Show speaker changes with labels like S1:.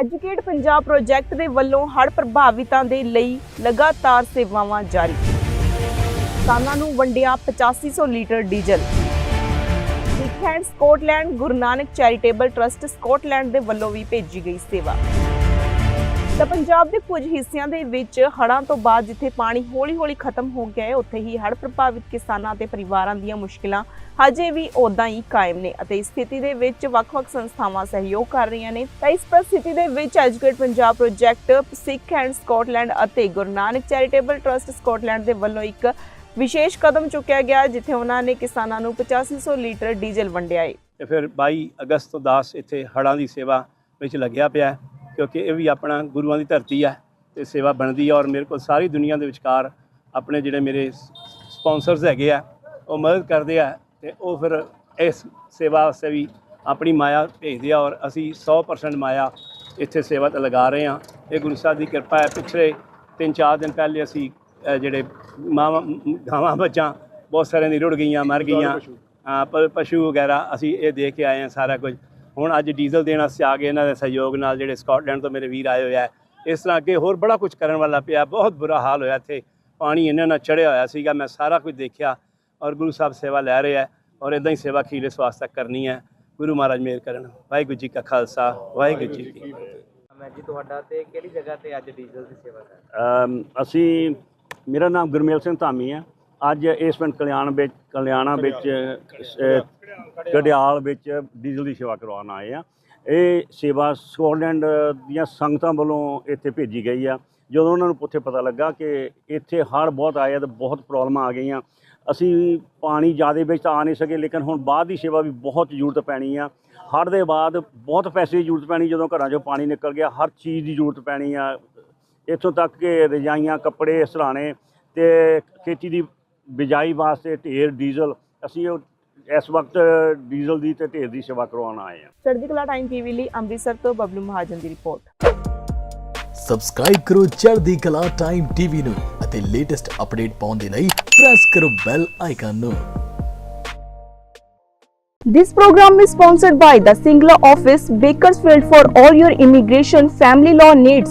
S1: Educate Punjab project ਦੇ ਵੱਲੋਂ ਹੜ੍ਹ ਪ੍ਰਭਾਵਿਤਾਂ ਦੇ ਲਈ ਲਗਾਤਾਰ ਸੇਵਾਵਾਂ ਜਾਰੀ। ਕਿਸਾਨਾਂ ਨੂੰ ਵੰਡਿਆ 8500 litre diesel. Sikh and Scotland Guru Nanak charitable trust Scotland ਦੇ ਵੱਲੋਂ ਵੀ ਭੇਜੀ ਗਈ ਸੇਵਾ। ਤਾਂ ਪੰਜਾਬ ਦੇ ਕੁਝ ਹਿੱਸਿਆਂ ਦੇ ਵਿੱਚ ਹੜ੍ਹਾਂ ਤੋਂ ਬਾਅਦ ਜਿੱਥੇ ਪਾਣੀ ਹੌਲੀ-ਹੌਲੀ ਖਤਮ ਹੋ ਗਿਆ ਹੈ ਉੱਥੇ ਹੀ ਹੜ੍ਹ ਪ੍ਰਭਾਵਿਤ ਕਿਸਾਨਾਂ ਤੇ ਪਰਿਵਾਰਾਂ ਦੀਆਂ ਮੁਸ਼ਕਿਲਾਂ ਹਜੇ ਵੀ ਉਦਾਂ ਹੀ ਕਾਇਮ ਨੇ ਅਤੇ ਇਸ ਸਥਿਤੀ ਦੇ ਵਿੱਚ ਵੱਖ-ਵੱਖ ਸੰਸਥਾਵਾਂ ਸਹਿਯੋਗ ਕਰ ਰਹੀਆਂ ਨੇ। ਤਾਂ ਇਸ ਪਰਿਸਥਿਤੀ ਦੇ ਵਿੱਚ educate Punjab project Sikh and Scotland ਅਤੇ Guru Nanak charitable trust Scotland ਦੇ ਵੱਲੋਂ ਇੱਕ ਵਿਸ਼ੇਸ਼ ਕਦਮ ਚੁੱਕਿਆ ਗਿਆ ਜਿੱਥੇ ਉਹਨਾਂ ਨੇ ਕਿਸਾਨਾਂ ਨੂੰ 8500 ਲੀਟਰ ਡੀਜ਼ਲ ਵੰਡਿਆ ਹੈ।
S2: ਤੇ ਫਿਰ 22 ਅਗਸਤ ਤੋਂ ਦਾਸ ਇੱਥੇ ਹੜਾਂ ਦੀ ਸੇਵਾ ਵਿੱਚ ਲੱਗਿਆ ਪਿਆ ਹੈ, ਕਿਉਂਕਿ ਇਹ ਵੀ ਆਪਣਾ ਗੁਰੂਆਂ ਦੀ ਧਰਤੀ ਹੈ ਤੇ ਸੇਵਾ ਬਣਦੀ ਹੈ ਔਰ ਮੇਰੇ ਕੋਲ ਸਾਰੀ ਦੁਨੀਆ ਦੇ ਵਿਚਕਾਰ ਆਪਣੇ ਜਿਹੜੇ ਮੇਰੇ ਸਪਾਂਸਰਸ ਹੈਗੇ ਆ ਉਹ ਮਦਦ ਕਰਦੇ ਆ ਤੇ ਉਹ ਫਿਰ ਇਸ ਸੇਵਾ ਵਾਸਤੇ ਵੀ ਆਪਣੀ ਮਾਇਆ ਭੇਜਦੇ ਆ ਔਰ ਅਸੀਂ 100% ਮਾਇਆ ਇੱਥੇ ਸੇਵਾ ਤੇ ਲਗਾ ਰਹੇ ਹਾਂ ਇਹ ਗੁਰੂ ਸਾਹਿਬ ਦੀ ਕਿਰਪਾ ਹੈ। ਪਿਛਲੇ 3-4 ਦਿਨ ਪਹਿਲੇ ਅਸੀਂ ਜਿਹੜੇ ਮਾਵਾਂ ਗਾਵਾਂ ਬੱਚਾਂ ਬਹੁਤ ਸਾਰਿਆਂ ਦੀ ਰੁੜ ਗਈਆਂ ਮਰ ਗਈਆਂ। ਪਸ਼ੂ। ਵਗੈਰਾ ਅਸੀਂ ਇਹ ਦੇਖ ਕੇ ਆਏ ਹਾਂ ਸਾਰਾ ਕੁਝ। ਹੁਣ ਅੱਜ ਡੀਜ਼ਲ ਦੇਣ ਵਾਸਤੇ ਆ ਗਏ ਇਹਨਾਂ ਦੇ ਸਹਿਯੋਗ ਨਾਲ ਜਿਹੜੇ ਸਕਾਟਲੈਂਡ ਤੋਂ ਮੇਰੇ ਵੀਰ ਆਏ ਹੋਏ ਆ ਇਸ ਤਰ੍ਹਾਂ ਅੱਗੇ ਹੋਰ ਬੜਾ ਕੁਝ ਕਰਨ ਵਾਲਾ ਪਿਆ ਬਹੁਤ ਬੁਰਾ ਹਾਲ ਹੋਇਆ ਇੱਥੇ ਪਾਣੀ ਇਹਨਾਂ ਨਾਲ ਚੜਿਆ ਹੋਇਆ ਸੀਗਾ ਮੈਂ ਸਾਰਾ ਕੁਝ ਦੇਖਿਆ ਔਰ ਗੁਰੂ ਸਾਹਿਬ ਸੇਵਾ ਲੈ ਰਹੇ ਔਰ ਇਦਾਂ ਹੀ ਸੇਵਾ ਖੀਲੇ ਸਵਾਸ ਤੱਕ ਕਰਨੀ ਹੈ ਗੁਰੂ ਮਹਾਰਾਜ ਮਿਹਰ ਕਰਨ ਵਾਹਿਗੁਰੂ ਜੀ ਕਾ ਖਾਲਸਾ ਵਾਹਿਗੁਰੂ ਜੀ ਕੀ ਫਤਿਹ।
S3: ਮੈਂ ਜੀ ਤੁਹਾਡਾ ਤੇ ਕਿਹੜੀ ਜਗ੍ਹਾ ਤੇ ਅੱਜ ਡੀਜ਼ਲ ਦੀ ਸੇਵਾ ਕਰ
S4: ਅਸੀਂ ਮੇਰਾ ਨਾਮ ਗੁਰਮੇਲ ਸਿੰਘ ਧਾਮੀ ਹੈ ਅੱਜ ਇਸ ਪਿੰਡ ਕਲਿਆਣ ਵਿੱਚ ਕਲਿਆਣਾ ਵਿੱਚ ਅ, ਵਿੱਚ ਡੀਜ਼ਲ ਦੀ ਸੇਵਾ ਕਰਵਾਉਣ ਆਏ ਆ। ਇਹ ਸੇਵਾ ਸਕਾਟਲੈਂਡ ਦੀਆਂ ਸੰਗਤਾਂ ਵੱਲੋਂ ਇੱਥੇ ਭੇਜੀ ਗਈ ਆ। ਜਦੋਂ ਉਹਨਾਂ ਨੂੰ ਉੱਥੇ ਪਤਾ ਲੱਗਾ ਕਿ ਇੱਥੇ ਹੜ੍ਹ ਬਹੁਤ ਆਏ ਆ ਤੇ ਬਹੁਤ ਪ੍ਰੋਬਲਮਾਂ ਆ ਗਈਆਂ ਅਸੀਂ ਪਾਣੀ ਜ਼ਿਆਦਾ ਵਿੱਚ ਤਾਂ ਆ ਨਹੀਂ ਸਕੇ ਲੇਕਿਨ ਹੁਣ ਬਾਅਦ ਦੀ ਸੇਵਾ ਵੀ ਬਹੁਤ ਜ਼ਰੂਰਤ ਪੈਣੀ ਆ। ਹੜ੍ਹ ਦੇ ਬਾਅਦ ਬਹੁਤ ਪੈਸੇ ਦੀ ਜ਼ਰੂਰਤ ਪੈਣੀ ਜਦੋਂ ਘਰਾਂ 'ਚੋਂ ਪਾਣੀ ਨਿਕਲ ਗਿਆ ਹਰ ਚੀਜ਼ ਦੀ ਜ਼ਰੂਰਤ ਪੈਣੀ ਆ। ਇੱਥੋਂ ਤੱਕ ਕਿ ਰਜਾਈਆਂ ਕੱਪੜੇ ਸਰਾਣੇ ਤੇ ਖੇਤੀ ਦੀ ਬਿਜਾਈ ਵਾਸਤੇ ਢੇਰ ਡੀਜ਼ਲ ਅਸੀਂ ਉਹ ਇਸ ਵਕਤ ਡੀਜ਼ਲ ਦੀ ਤੇ ਢੇਰ ਦੀ ਸੇਵਾ ਕਰਵਾਉਣ ਆਏ ਹਾਂ।
S1: ਚੜ੍ਹਦੀ ਕਲਾ ਟਾਈਮ ਟੀਵੀ ਲਈ ਅੰਮ੍ਰਿਤਸਰ ਤੋਂ ਬਬਲੂ ਮਹਾਜਨ ਦੀ ਰਿਪੋਰਟ।
S5: ਸਬਸਕ੍ਰਾਈਬ ਕਰੋ ਚੜ੍ਹਦੀ ਕਲਾ ਟਾਈਮ ਟੀਵੀ ਨੂੰ ਅਤੇ ਲੇਟੈਸਟ ਅਪਡੇਟ ਪਾਉਣ ਦੇ ਲਈ ਪ੍ਰੈਸ ਕਰੋ ਬੈਲ ਆਈਕਨ ਨੂੰ।
S1: This program is sponsored by the Singla office, Bakersfield for all your immigration family law needs.